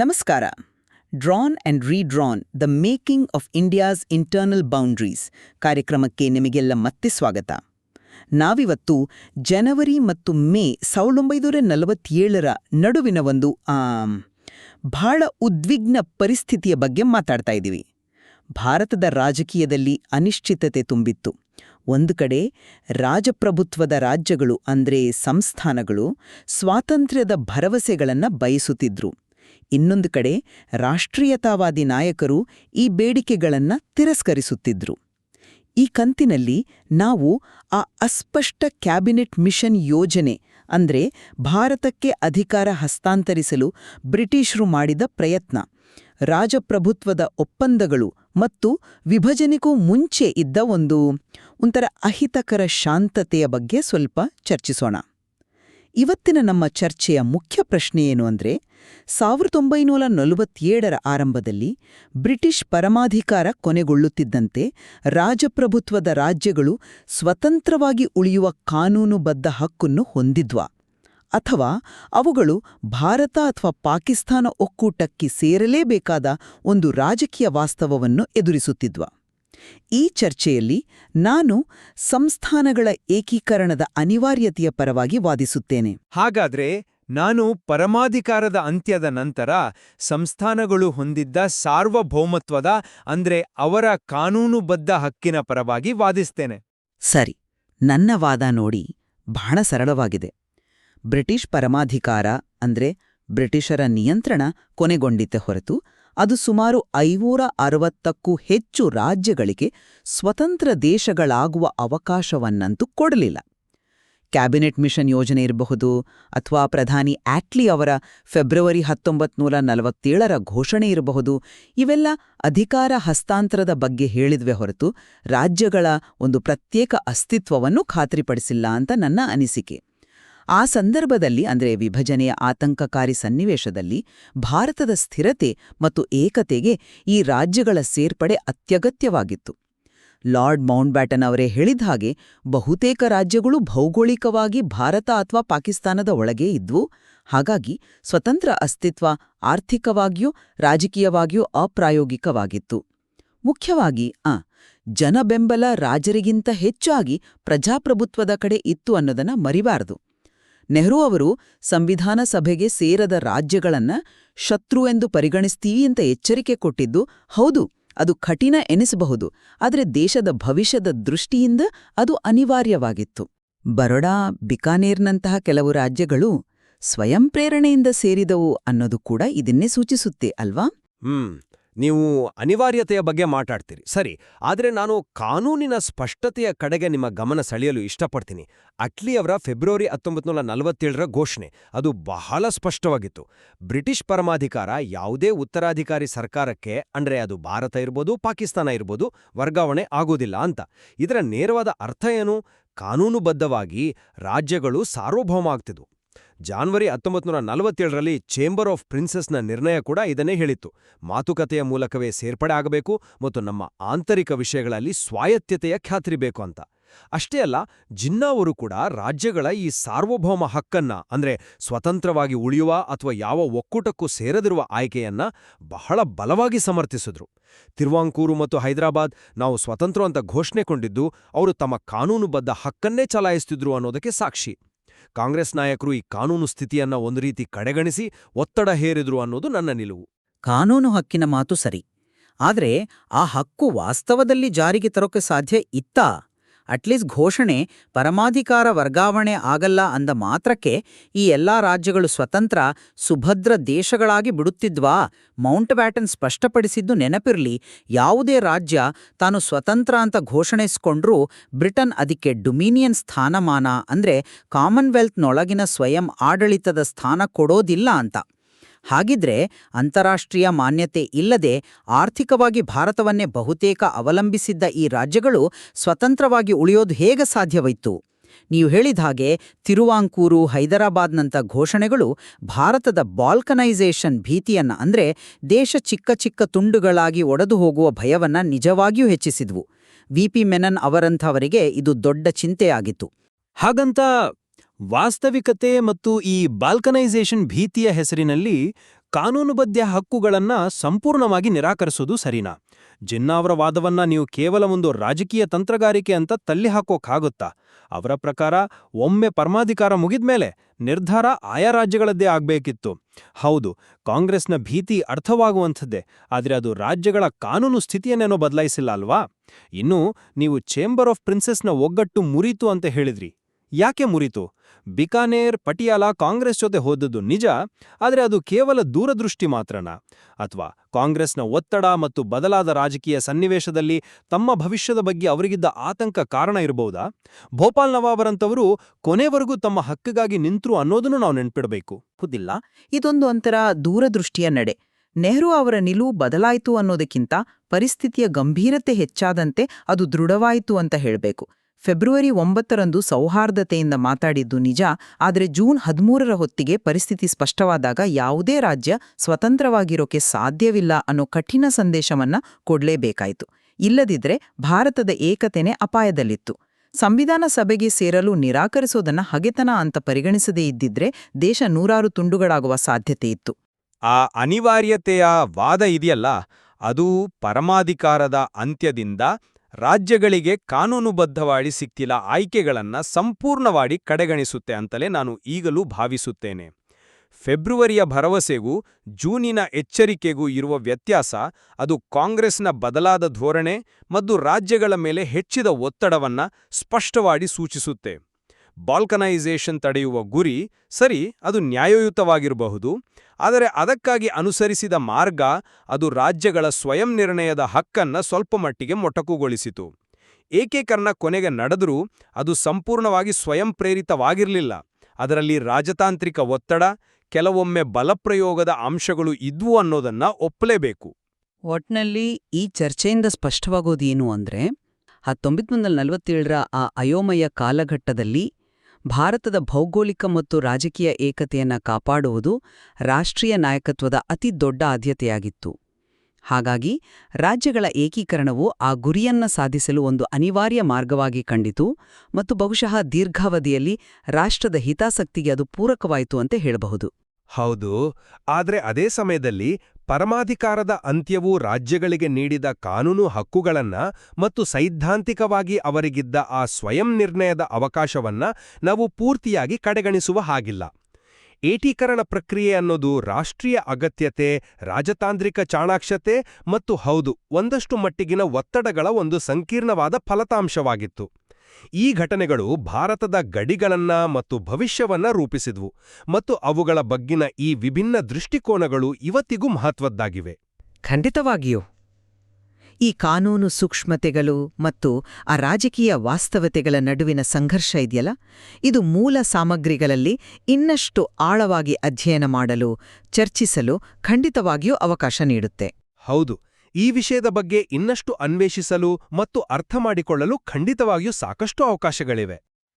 ನಮಸ್ಕಾರ. Drawn and redrawn the making of India's internal boundaries ಕಾರ್ಯಕ್ರಮಕ್ಕೆ ನಿಮಗೆಲ್ಲ ಮತ್ತೆ ಸ್ವಾಗತ. ನಾವಿವತ್ತು ಜನವರಿ ಮತ್ತು ಮೇ ಸಾವಿರದ ಒಂಬೈನೂರ ನಲವತ್ತೇಳರ ನಡುವಿನ ಒಂದು ಬಹಳ ಉದ್ವಿಗ್ನ ಪರಿಸ್ಥಿತಿಯ ಬಗ್ಗೆ ಮಾತಾಡ್ತಾ ಇದ್ದೀವಿ. ಭಾರತದ ರಾಜಕೀಯದಲ್ಲಿ ಅನಿಶ್ಚಿತತೆ ತುಂಬಿತ್ತು. ಒಂದು ಕಡೆ ರಾಜಪ್ರಭುತ್ವದ ರಾಜ್ಯಗಳು ಅಂದ್ರೆ ಸಂಸ್ಥಾನಗಳು ಸ್ವಾತಂತ್ರ್ಯದ ಭರವಸೆಗಳನ್ನು ಬಯಸುತ್ತಿದ್ರು. ಇನ್ನೊಂದು ಕಡೆ ರಾಷ್ಟ್ರೀಯತಾವಾದಿ ನಾಯಕರು ಈ ಬೇಡಿಕೆಗಳನ್ನ ತಿರಸ್ಕರಿಸುತ್ತಿದ್ರು. ಈ ಕಂತಿನಲ್ಲಿ ನಾವು ಆ ಅಸ್ಪಷ್ಟ ಕ್ಯಾಬಿನೆಟ್ ಮಿಷನ್ ಯೋಜನೆ, ಅಂದ್ರೆ ಭಾರತಕ್ಕೆ ಅಧಿಕಾರ ಹಸ್ತಾಂತರಿಸಲು ಬ್ರಿಟಿಷರು ಮಾಡಿದ ಪ್ರಯತ್ನ, ರಾಜಪ್ರಭುತ್ವದ ಒಪ್ಪಂದಗಳು ಮತ್ತು ವಿಭಜನೆಗೂ ಮುಂಚೆ ಇದ್ದ ಒಂದು ಒಂಥರ ಅಹಿತಕರ ಶಾಂತತೆಯ ಬಗ್ಗೆ ಸ್ವಲ್ಪ ಚರ್ಚಿಸೋಣ. ಇವತ್ತಿನ ನಮ್ಮ ಚರ್ಚೆಯ ಮುಖ್ಯ ಪ್ರಶ್ನೆ ಏನು ಅಂದ್ರೆ, ಸಾವಿರದ ಒಂಬೈನೂರ ನಲವತ್ತೇಳರ ಆರಂಭದಲ್ಲಿ ಬ್ರಿಟಿಷ್ ಪರಮಾಧಿಕಾರ ಕೊನೆಗೊಳ್ಳುತ್ತಿದ್ದಂತೆ ರಾಜಪ್ರಭುತ್ವದ ರಾಜ್ಯಗಳು ಸ್ವತಂತ್ರವಾಗಿ ಉಳಿಯುವ ಕಾನೂನುಬದ್ಧ ಹಕ್ಕನ್ನು ಹೊಂದಿದ್ವಾ. ಅಥವಾ ಅವುಗಳು ಭಾರತ ಅಥವಾ ಪಾಕಿಸ್ತಾನ ಒಕ್ಕೂಟಕ್ಕೆ ಸೇರಲೇಬೇಕಾದ ಒಂದು ರಾಜಕೀಯ ವಾಸ್ತವವನ್ನು ಎದುರಿಸುತ್ತಿದ್ವಾ. ಈ ಚರ್ಚೆಯಲ್ಲಿ ನಾನು ಸಂಸ್ಥಾನಗಳ ಏಕೀಕರಣದ ಅನಿವಾರ್ಯತೆಯ ಪರವಾಗಿ ವಾದಿಸುತ್ತೇನೆ. ಹಾಗಾದ್ರೆ ನಾನು ಪರಮಾಧಿಕಾರದ ಅಂತ್ಯದ ನಂತರ ಸಂಸ್ಥಾನಗಳು ಹೊಂದಿದ್ದ ಸಾರ್ವಭೌಮತ್ವದ ಅಂದ್ರೆ ಅವರ ಕಾನೂನುಬದ್ಧ ಹಕ್ಕಿನ ಪರವಾಗಿ ವಾದಿಸ್ತೇನೆ. ಸರಿ ನನ್ನ ವಾದ ನೋಡಿ ಬಹಳ ಸರಳವಾಗಿದೆ. ಬ್ರಿಟಿಷ್ ಪರಮಾಧಿಕಾರ ಅಂದ್ರೆ ಬ್ರಿಟಿಷರ ನಿಯಂತ್ರಣ ಕೊನೆಗೊಂಡಿತ್ತೆ ಹೊರತು ಅದು ಸುಮಾರು ಐನೂರ ಅರವತ್ತಕ್ಕೂ ಹೆಚ್ಚು ರಾಜ್ಯಗಳಿಗೆ ಸ್ವತಂತ್ರ ದೇಶಗಳಾಗುವ ಅವಕಾಶವನ್ನಂತೂ ಕೊಡಲಿಲ್ಲ. ಕ್ಯಾಬಿನೆಟ್ ಮಿಷನ್ ಯೋಜನೆ ಇರಬಹುದು ಅಥವಾ ಪ್ರಧಾನಿ ಆಟ್ಲಿ ಅವರ ಫೆಬ್ರವರಿ ಹತ್ತೊಂಬತ್ತು ನೂರ ನಲವತ್ತೇಳರ ಘೋಷಣೆ ಇರಬಹುದು. ಇವೆಲ್ಲ ಅಧಿಕಾರ ಹಸ್ತಾಂತರದ ಬಗ್ಗೆ ಹೇಳಿದ್ವೆ ಹೊರತು ರಾಜ್ಯಗಳ ಒಂದು ಪ್ರತ್ಯೇಕ ಅಸ್ತಿತ್ವವನ್ನು ಖಾತ್ರಿಪಡಿಸಿಲ್ಲ ಅಂತ ನನ್ನ ಅನಿಸಿಕೆ. ಆ ಸಂದರ್ಭದಲ್ಲಿ, ಅಂದರೆ ವಿಭಜನೆಯ ಆತಂಕಕಾರಿ ಸನ್ನಿವೇಶದಲ್ಲಿ, ಭಾರತದ ಸ್ಥಿರತೆ ಮತ್ತು ಏಕತೆಗೆ ಈ ರಾಜ್ಯಗಳ ಸೇರ್ಪಡೆ ಅತ್ಯಗತ್ಯವಾಗಿತ್ತು. ಲಾರ್ಡ್ ಮೌಂಟ್ಬ್ಯಾಟನ್ ಅವರೇ ಹೇಳಿದ ಹಾಗೆ, ಬಹುತೇಕ ರಾಜ್ಯಗಳು ಭೌಗೋಳಿಕವಾಗಿ ಭಾರತ ಅಥವಾ ಪಾಕಿಸ್ತಾನದ ಒಳಗೇ ಇದ್ವು. ಹಾಗಾಗಿ, ಸ್ವತಂತ್ರ ಅಸ್ತಿತ್ವ ಆರ್ಥಿಕವಾಗಿಯೂ, ರಾಜಕೀಯವಾಗಿಯೂ ಅಪ್ರಾಯೋಗಿಕವಾಗಿತ್ತು. ಮುಖ್ಯವಾಗಿ, ಆ, ಜನಬೆಂಬಲ ರಾಜರಿಗಿಂತ ಹೆಚ್ಚಾಗಿ ಪ್ರಜಾಪ್ರಭುತ್ವದ ಕಡೆ ಇತ್ತು ಅನ್ನೋದನ್ನ ಮರಿಬಾರದು. ನೆಹರು ಅವರು ಸಂವಿಧಾನ ಸಭೆಗೆ ಸೇರದ ರಾಜ್ಯಗಳನ್ನ ಶತ್ರು ಎಂದು ಪರಿಗಣಿಸ್ತೀವಿ ಅಂತ ಎಚ್ಚರಿಕೆ ಕೊಟ್ಟಿದ್ದು ಹೌದು, ಅದು ಕಠಿಣ ಎನಿಸಬಹುದು, ಆದರೆ ದೇಶದ ಭವಿಷ್ಯದ ದೃಷ್ಟಿಯಿಂದ ಅದು ಅನಿವಾರ್ಯವಾಗಿತ್ತು. ಬರೋಡಾ, ಬಿಕಾನೇರ್ನಂತಹ ಕೆಲವು ರಾಜ್ಯಗಳು ಸ್ವಯಂ ಪ್ರೇರಣೆಯಿಂದ ಸೇರಿದವು ಅನ್ನೋದು ಕೂಡ ಇದನ್ನೇ ಸೂಚಿಸುತ್ತೆ, ಅಲ್ವಾ? ನೀವು ಅನಿವಾರ್ಯತೆಯ ಬಗ್ಗೆ ಮಾತಾಡ್ತೀರಿ. ಸರಿ, ಆದರೆ ನಾನು ಕಾನೂನಿನ ಸ್ಪಷ್ಟತೆಯ ಕಡೆಗೆ ನಿಮ್ಮ ಗಮನ ಸೆಳೆಯಲು ಇಷ್ಟಪಡ್ತೀನಿ. ಅಟ್ಲಿಯವರ ಫೆಬ್ರವರಿ ಹತ್ತೊಂಬತ್ತು ನೂರ ನಲವತ್ತೇಳರ ಘೋಷಣೆ, ಅದು ಬಹಳ ಸ್ಪಷ್ಟವಾಗಿತ್ತು. ಬ್ರಿಟಿಷ್ ಪರಮಾಧಿಕಾರ ಯಾವುದೇ ಉತ್ತರಾಧಿಕಾರಿ ಸರ್ಕಾರಕ್ಕೆ, ಅಂದ್ರೆ ಅದು ಭಾರತ ಇರ್ಬೋದು, ಪಾಕಿಸ್ತಾನ ಇರ್ಬೋದು, ವರ್ಗಾವಣೆ ಆಗೋದಿಲ್ಲ ಅಂತ. ಇದರ ನೇರವಾದ ಅರ್ಥ ಏನು? ಕಾನೂನುಬದ್ಧವಾಗಿ ರಾಜ್ಯಗಳು ಸಾರ್ವಭೌಮ ಆಗ್ತಿದ್ವು. ಜಾನ್ವರಿ ಹತ್ತೊಂಬತ್ತು ನೂರ ನಲವತ್ತೇಳರಲ್ಲಿ ಚೇಂಬರ್ ಆಫ್ ಪ್ರಿನ್ಸಸ್ನ ನಿರ್ಣಯ ಕೂಡ ಇದನ್ನೇ ಹೇಳಿತ್ತು. ಮಾತುಕತೆಯ ಮೂಲಕವೇ ಸೇರ್ಪಡೆ ಆಗಬೇಕು ಮತ್ತು ನಮ್ಮ ಆಂತರಿಕ ವಿಷಯಗಳಲ್ಲಿ ಸ್ವಾಯತ್ತತೆಯ ಖ್ಯಾತ್ರಿ ಬೇಕು ಅಂತ. ಅಷ್ಟೇ ಅಲ್ಲ, ಜಿನ್ನಾ ಅವರು ಕೂಡ ರಾಜ್ಯಗಳ ಈ ಸಾರ್ವಭೌಮ ಹಕ್ಕನ್ನ, ಅಂದ್ರೆ ಸ್ವತಂತ್ರವಾಗಿ ಉಳಿಯುವ ಅಥವಾ ಯಾವ ಒಕ್ಕೂಟಕ್ಕೂ ಸೇರದಿರುವ ಆಯ್ಕೆಯನ್ನ ಬಹಳ ಬಲವಾಗಿ ಸಮರ್ಥಿಸಿದ್ರು. ತಿರುವಾಂಕೂರು ಮತ್ತು ಹೈದರಾಬಾದ್ ನಾವು ಸ್ವತಂತ್ರ ಅಂತ ಘೋಷಣೆ ಕೊಂಡಿದ್ದು, ಅವರು ತಮ್ಮ ಕಾನೂನುಬದ್ಧ ಹಕ್ಕನ್ನೇ ಚಲಾಯಿಸುತ್ತಿದ್ರು ಅನ್ನೋದಕ್ಕೆ ಸಾಕ್ಷಿ. ಕಾಂಗ್ರೆಸ್ ನಾಯಕರು ಈ ಕಾನೂನು ಸ್ಥಿತಿಯನ್ನ ಒಂದು ರೀತಿ ಕಡೆಗಣಿಸಿ ಒತ್ತಡ ಹೇರಿದ್ರು ಅನ್ನೋದು ನನ್ನ ನಿಲುವು. ಕಾನೂನು ಹಕ್ಕಿನ ಮಾತು ಸರಿ. ಆದ್ರೆ ಆ ಹಕ್ಕು ವಾಸ್ತವದಲ್ಲಿ ಜಾರಿಗೆ ತರೋಕೆ ಸಾಧ್ಯ ಇತ್ತಾ? ಅಟ್ಲೀಸ್ಟ್ ಘೋಷಣೆ ಪರಮಾಧಿಕಾರ ವರ್ಗಾವಣೆ ಆಗಲ್ಲ ಅಂದ ಮಾತ್ರಕ್ಕೆ ಈ ಎಲ್ಲಾ ರಾಜ್ಯಗಳು ಸ್ವತಂತ್ರ ಸುಭದ್ರ ದೇಶಗಳಾಗಿ ಬಿಡುತ್ತಿದ್ವಾ? Mount baton ಸ್ಪಷ್ಟಪಡಿಸಿದ್ದು ನೆನಪಿರ್ಲಿ. ಯಾವುದೇ ರಾಜ್ಯ ತಾನು ಸ್ವತಂತ್ರ ಅಂತ ಘೋಷಣಿಸ್ಕೊಂಡ್ರೂ ಬ್ರಿಟನ್ ಅದಕ್ಕೆ ಡೊಮಿನಿಯನ್ ಸ್ಥಾನಮಾನ ಅಂದ್ರೆ ಕಾಮನ್ವೆಲ್ತ್ನೊಳಗಿನ ಸ್ವಯಂ ಆಡಳಿತದ ಸ್ಥಾನ ಕೊಡೋದಿಲ್ಲ ಅಂತ. ಹಾಗಿದ್ರೆ ಅಂತಾರಾಷ್ಟ್ರೀಯ ಮಾನ್ಯತೆ ಇಲ್ಲದೆ ಆರ್ಥಿಕವಾಗಿ ಭಾರತವನ್ನೇ ಬಹುತೇಕ ಅವಲಂಬಿಸಿದ್ದ ಈ ರಾಜ್ಯಗಳು ಸ್ವತಂತ್ರವಾಗಿ ಉಳಿಯೋದು ಹೇಗೆ ಸಾಧ್ಯವಾಯಿತು? ನೀವು ಹೇಳಿದ ಹಾಗೆ ತಿರುವಾಂಕೂರು, ಹೈದರಾಬಾದ್ನಂಥ ಘೋಷಣೆಗಳು ಭಾರತದ ಬಾಲ್ಕನೈಸೇಷನ್ ಭೀತಿಯನ್ನ ಅಂದ್ರೆ ದೇಶ ಚಿಕ್ಕ ಚಿಕ್ಕ ತುಂಡುಗಳಾಗಿ ಒಡೆದು ಹೋಗುವ ಭಯವನ್ನ ನಿಜವಾಗಿಯೂ ಹೆಚ್ಚಿಸಿದ್ವು. ವಿಪಿ ಮೆನನ್ ಅವರಂಥವರಿಗೆ ಇದು ದೊಡ್ಡ ಚಿಂತೆಯಾಗಿತ್ತು. ಹಾಗಂತ ವಾಸ್ತವಿಕತೆ ಮತ್ತು ಈ ಬಾಲ್ಕನೈಸೇಷನ್ ಭೀತಿಯ ಹೆಸರಿನಲ್ಲಿ ಕಾನೂನುಬದ್ಧ ಹಕ್ಕುಗಳನ್ನ ಸಂಪೂರ್ಣವಾಗಿ ನಿರಾಕರಿಸೋದು ಸರಿನಾ? ಜಿನ್ನಾ ಅವರ ವಾದವನ್ನ ನೀವು ಕೇವಲ ಒಂದು ರಾಜಕೀಯ ತಂತ್ರಗಾರಿಕೆ ಅಂತ ತಳ್ಳಿ ಹಾಕೋಕ್ಕಾಗುತ್ತಾ ಅವರ ಪ್ರಕಾರ ಒಮ್ಮೆ ಪರಮಾಧಿಕಾರ ಮುಗಿದ್ಮೇಲೆ ನಿರ್ಧಾರ ಆಯಾ ರಾಜ್ಯಗಳದ್ದೇ ಆಗಬೇಕಿತ್ತು. ಹೌದು, ಕಾಂಗ್ರೆಸ್ನ ಭೀತಿ ಅರ್ಥವಾಗುವಂಥದ್ದೇ, ಆದರೆ ಅದು ರಾಜ್ಯಗಳ ಕಾನೂನು ಸ್ಥಿತಿಯನ್ನೇನೋ ಬದಲಾಯಿಸಿಲ್ಲ ಅಲ್ವಾ? ಇನ್ನು ನೀವು ಚೇಂಬರ್ ಆಫ್ ಪ್ರಿನ್ಸೆಸ್ನ ಒಗ್ಗಟ್ಟು ಮುರಿತು ಅಂತ ಹೇಳಿದ್ರಿ. ಯಾಕೆ ಮುರಿತು? ಬಿಕಾನೇರ್ ಪಟಿಯಾಲ ಕಾಂಗ್ರೆಸ್ ಜೊತೆ ಹೋದದ್ದು ನಿಜ, ಆದರೆ ಅದು ಕೇವಲ ದೂರದೃಷ್ಟಿ ಮಾತ್ರನಾ? ಅಥವಾ ಕಾಂಗ್ರೆಸ್ನ ಒತ್ತಡ ಮತ್ತು ಬದಲಾದ ರಾಜಕೀಯ ಸನ್ನಿವೇಶದಲ್ಲಿ ತಮ್ಮ ಭವಿಷ್ಯದ ಬಗ್ಗೆ ಅವರಿಗಿದ್ದ ಆತಂಕ ಕಾರಣ ಇರಬಹುದಾ? ಭೋಪಾಲ್ ನವಾಬರಂತವರು ಕೊನೆವರೆಗೂ ತಮ್ಮ ಹಕ್ಕಿಗಾಗಿ ನಿಂತರು ಅನ್ನೋದನ್ನು ನಾವು ನೆನ್ಪಿಡಬೇಕು. ಹೌದಿಲ್ಲ ಇದೊಂದು ಒಂಥರ ದೂರದೃಷ್ಟಿಯ ನಡೆ. ನೆಹರು ಅವರ ನಿಲುವು ಬದಲಾಯಿತು ಅನ್ನೋದಕ್ಕಿಂತ ಪರಿಸ್ಥಿತಿಯ ಗಂಭೀರತೆ ಹೆಚ್ಚಾದಂತೆ ಅದು ದೃಢವಾಯಿತು ಅಂತ ಹೇಳಬೇಕು. ಫೆಬ್ರವರಿ ಒಂಬತ್ತರಂದು ಸೌಹಾರ್ದತೆಯಿಂದ ಮಾತಾಡಿದ್ದು ನಿಜ, ಆದರೆ ಜೂನ್ ಹದಿಮೂರರ ಹೊತ್ತಿಗೆ ಪರಿಸ್ಥಿತಿ ಸ್ಪಷ್ಟವಾದಾಗ ಯಾವುದೇ ರಾಜ್ಯ ಸ್ವತಂತ್ರವಾಗಿರೋಕೆ ಸಾಧ್ಯವಿಲ್ಲ ಅನ್ನೋ ಕಠಿಣ ಸಂದೇಶವನ್ನ ಕೊಡಲೇಬೇಕಾಯಿತು. ಇಲ್ಲದಿದ್ರೆ ಭಾರತದ ಏಕತೆನೆ ಅಪಾಯದಲ್ಲಿತ್ತು. ಸಂವಿಧಾನ ಸಭೆಗೆ ಸೇರಲು ನಿರಾಕರಿಸೋದನ್ನ ಹಗೆತನ ಅಂತ ಪರಿಗಣಿಸದೇ ಇದ್ದಿದ್ರೆ ದೇಶ ನೂರಾರು ತುಂಡುಗಳಾಗುವ ಸಾಧ್ಯತೆ ಇತ್ತು. ಆ ಅನಿವಾರ್ಯತೆಯ ವಾದ ಇದೆಯಲ್ಲ, ಅದು ಪರಮಾಧಿಕಾರದ ಅಂತ್ಯದಿಂದ ರಾಜ್ಯಗಳಿಗೆ ಕಾನೂನುಬದ್ಧವಾಗಿ ಸಿಕ್ತಿಲ್ಲ ಆಯ್ಕೆಗಳನ್ನ ಸಂಪೂರ್ಣವಾಗಿ ಕಡೆಗಣಿಸುತ್ತೆ ಅಂತಲೇ ನಾನು ಈಗಲೂ ಭಾವಿಸುತ್ತೇನೆ. ಫೆಬ್ರವರಿಯ ಭರವಸೆಗೂ, ಜೂನಿನ ಎಚ್ಚರಿಕೆಗೂ ಇರುವ ವ್ಯತ್ಯಾಸ, ಅದು ಕಾಂಗ್ರೆಸ್ನ ಬದಲಾದ ಧೋರಣೆ ಮತ್ತು ರಾಜ್ಯಗಳ ಮೇಲೆ ಹೆಚ್ಚಿದ ಒತ್ತಡವನ್ನ ಸ್ಪಷ್ಟವಾಗಿ ಸೂಚಿಸುತ್ತೆ. ಬಾಲ್ಕನೈಸೇಷನ್ ತಡೆಯುವ ಗುರಿ ಸರಿ, ಅದು ನ್ಯಾಯಯುತವಾಗಿರಬಹುದು, ಆದರೆ ಅದಕ್ಕಾಗಿ ಅನುಸರಿಸಿದ ಮಾರ್ಗ ಅದು ರಾಜ್ಯಗಳ ಸ್ವಯಂ ನಿರ್ಣಯದ ಹಕ್ಕನ್ನ ಸ್ವಲ್ಪ ಮಟ್ಟಿಗೆ ಮೊಟಕುಗೊಳಿಸಿತು ಏಕೀಕರಣ ಕೊನೆಗೆ ನಡೆದರೂ ಅದು ಸಂಪೂರ್ಣವಾಗಿ ಸ್ವಯಂ ಪ್ರೇರಿತವಾಗಿರಲಿಲ್ಲ. ಅದರಲ್ಲಿ ರಾಜತಾಂತ್ರಿಕ ಒತ್ತಡ, ಕೆಲವೊಮ್ಮೆ ಬಲಪ್ರಯೋಗದ ಅಂಶಗಳು ಇದ್ವು ಅನ್ನೋದನ್ನ ಒಪ್ಪಲೇಬೇಕು. ಒಟ್ನಲ್ಲಿ ಈ ಚರ್ಚೆಯಿಂದ ಸ್ಪಷ್ಟವಾಗೋದೇನು ಅಂದ್ರೆ ಹತ್ತೊಂಬತ್ತು ನಲವತ್ತೇಳರ ಆ ಅಯೋಮಯ ಕಾಲಘಟ್ಟದಲ್ಲಿ ಭಾರತದ ಭೌಗೋಳಿಕ ಮತ್ತು ರಾಜಕೀಯ ಏಕತೆಯನ್ನ ಕಾಪಾಡುವುದು ರಾಷ್ಟ್ರೀಯ ನಾಯಕತ್ವದ ಅತಿ ದೊಡ್ಡ ಆದ್ಯತೆಯಾಗಿತ್ತು. ಹಾಗಾಗಿ ರಾಜ್ಯಗಳ ಏಕೀಕರಣವು ಆ ಗುರಿಯನ್ನ ಸಾಧಿಸಲು ಒಂದು ಅನಿವಾರ್ಯ ಮಾರ್ಗವಾಗಿ ಕಂಡಿತು ಮತ್ತು ಬಹುಶಃ ದೀರ್ಘಾವಧಿಯಲ್ಲಿ ರಾಷ್ಟ್ರದ ಹಿತಾಸಕ್ತಿಗೆ ಅದು ಪೂರಕವಾಯಿತು ಅಂತ ಹೇಳಬಹುದು. ಹೌದು, ಆದರೆ ಅದೇ ಸಮಯದಲ್ಲಿ ಪರಮಾಧಿಕಾರದ ಅಂತ್ಯವು ರಾಜ್ಯಗಳಿಗೆ ನೀಡಿದ ಕಾನೂನು ಹಕ್ಕುಗಳನ್ನ ಮತ್ತು ಸೈದ್ಧಾಂತಿಕವಾಗಿ ಅವರಿಗಿದ್ದ ಆ ಸ್ವಯಂ ನಿರ್ಣಯದ ಅವಕಾಶವನ್ನ ನಾವು ಪೂರ್ತಿಯಾಗಿ ಕಡೆಗಣಿಸುವ ಹಾಗಿಲ್ಲ. ಏಟೀಕರಣ ಪ್ರಕ್ರಿಯೆ ಅನ್ನೋದು ರಾಷ್ಟ್ರೀಯ ಅಗತ್ಯತೆ, ರಾಜತಾಂತ್ರಿಕ ಚಾಣಾಕ್ಷತೆ ಮತ್ತು ಹೌದು, ಒಂದಷ್ಟು ಮಟ್ಟಿಗಿನ ಒತ್ತಡಗಳ ಒಂದು ಸಂಕೀರ್ಣವಾದ ಫಲಿತಾಂಶವಾಗಿತ್ತು. ಈ ಘಟನೆಗಳು ಭಾರತದ ಗಡಿಗಳನ್ನ ಮತ್ತು ಭವಿಷ್ಯವನ್ನ ರೂಪಿಸಿದ್ವು ಮತ್ತು ಅವುಗಳ ಬಗ್ಗಿನ ಈ ವಿಭಿನ್ನ ದೃಷ್ಟಿಕೋನಗಳು ಇವತ್ತಿಗೂ ಮಹತ್ವದ್ದಾಗಿವೆ. ಖಂಡಿತವಾಗಿಯೂ. ಈ ಕಾನೂನು ಸೂಕ್ಷ್ಮತೆಗಳು ಮತ್ತು ಆ ರಾಜಕೀಯ ವಾಸ್ತವತೆಗಳ ನಡುವಿನ ಸಂಘರ್ಷ ಇದೆಯಲ್ಲ? ಇದು ಮೂಲ ಸಾಮಗ್ರಿಗಳಲ್ಲಿ ಇನ್ನಷ್ಟು ಆಳವಾಗಿ ಅಧ್ಯಯನ ಮಾಡಲು ಚರ್ಚಿಸಲು ಖಂಡಿತವಾಗಿಯೂ ಅವಕಾಶ ನೀಡುತ್ತೆ. ಹೌದು. ಈ ವಿಷಯದ ಬಗ್ಗೆ ಇನ್ನಷ್ಟು ಅನ್ವೇಷಿಸಲು ಮತ್ತು ಅರ್ಥಮಾಡಿಕೊಳ್ಳಲು ಖಂಡಿತವಾಗಿಯೂ ಸಾಕಷ್ಟು ಅವಕಾಶಗಳಿವೆ.